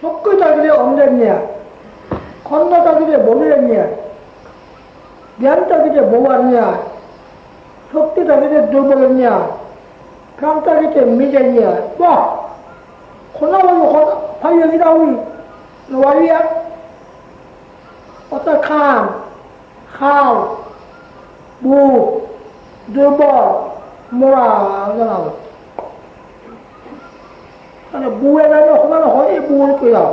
촉구자들이 없느냐, 건너자들이 모르느냐, 면자들이 뭐하느냐, 속기자들이 누구느냐, 병자들이 미제냐, 뭐, 호나와요, 호나, 발령이라고, 와이야, 어떤 칸, 하우, 무, 드버, 뭐라, 그러나, মানে বুয়েলা সমান হয় বুয়ের কিয়া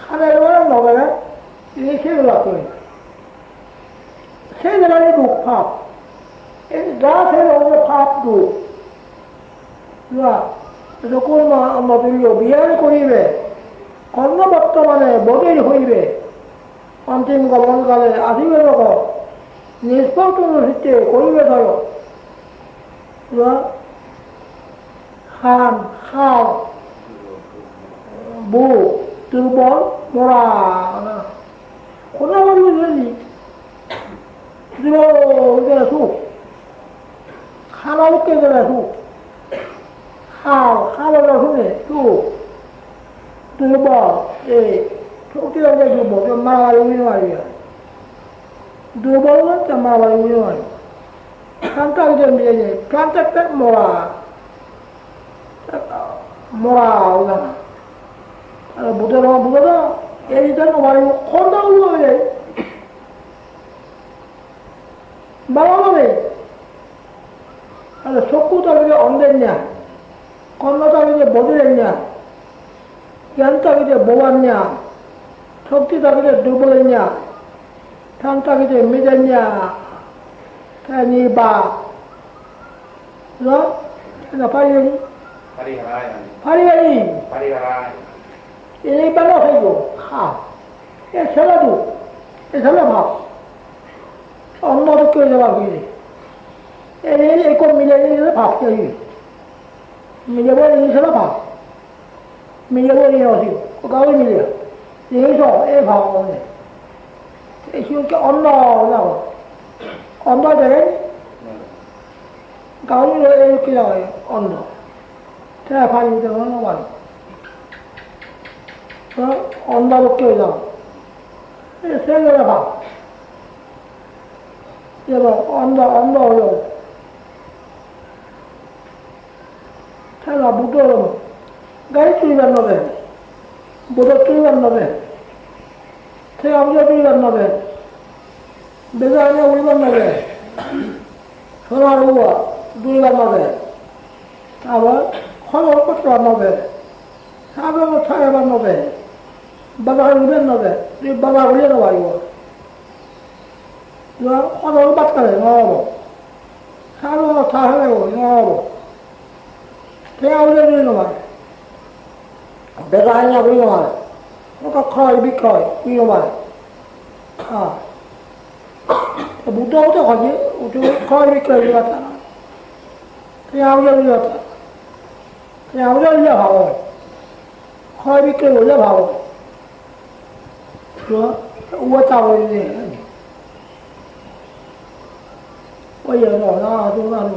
সাদের বেলা নগেলে এই সেগুলা করে সেই জায়গায় দুঃখ ফাঁপ এই গাছের অন্য ফাঁপ দুঃখ। যখন মাধুর্য বিয়ার করিবে কর্ম বর্তমানে বদির হইবে, অন্তিম গমনকালে আসিবে লোক নিষ্পর্ক নৃত্যে করিবে ধর ห้ามเข้าบูตือบอลมรานะこんな悪いのにでもだそうカラオケだそうはあカラだそうねそうตือบอลเอทุกที่เราได้ตือบอลจะมาอะไรไม่ไหวอ่ะตือบอลจะมาอะไรไม่ไหว簡単で見えねえ簡単でもらう মরা ওখানে বুঝে না বুঝে না, এই জন্য বাড়ি খন্ডা উড়ে যায় বাবা মানে আর চকু তাকে অন্ধের কর্ণ তাকে বদলের না জ্ঞান তাকে বোবার না শক্তি তাকে দুর্বলের না ঠান তাকে মেজের না তাই বা না পারি পারি পারি Parihara. এই বেলা হইব খা। এ ছেলে দু। এ ছেলে ভাব অন্য কেউ যাবার হইলে এই এক মিলে গেলে ভাব কে মিলে বলে এই ছেলে ভাব মিলে বলে এই অসি গাঁৱে মিলে সব এই ভাব এই সিংকে অন্ন যাব অন্ন দেয়। গাঁৱে এই কি হয় অন্ন তা পানি দেবো না অন্ধারকে যাও। ছেলেরা ভাব। এবং অন্ধ অন্ধ হল। ছেলা বুটো গাড়ি তুলিবার নবে। বুটো তুলিবার নবে। সে অবজা তুলিবার নবে। বেজা আনে উড়িবার নবে। সোনার উয়া তুলিবার নবে। আবার নবে সাগর ছায়াবার নবে, বাবা উঠবেন নবে উড়িয়ে নেব আইব। খবর বাচ্চারে নহব সাগর ছায়া নহব সেয়া উড়িয়ে উড়িয়ে নেবারে বেগা আইনা নেবারে ওকে ক্ষয় বিক্ষয় নেবারে হ্যাঁ বুদ্ধ হতে খোঁজে উঠে ক্ষয়, বিক্রয় উড়ি বাচ্চা না সেয়া উড়িয়ে উড়ি বাচ্চা ಯಾವುದೋ ಇಲ್ಲವ ಹೋಗಿಕ್ಕೆ ಉಳ್ಳವ ಓದ್ತಾವಿದೆ ಒಯ್ಯೋ ಅದು ನಾನು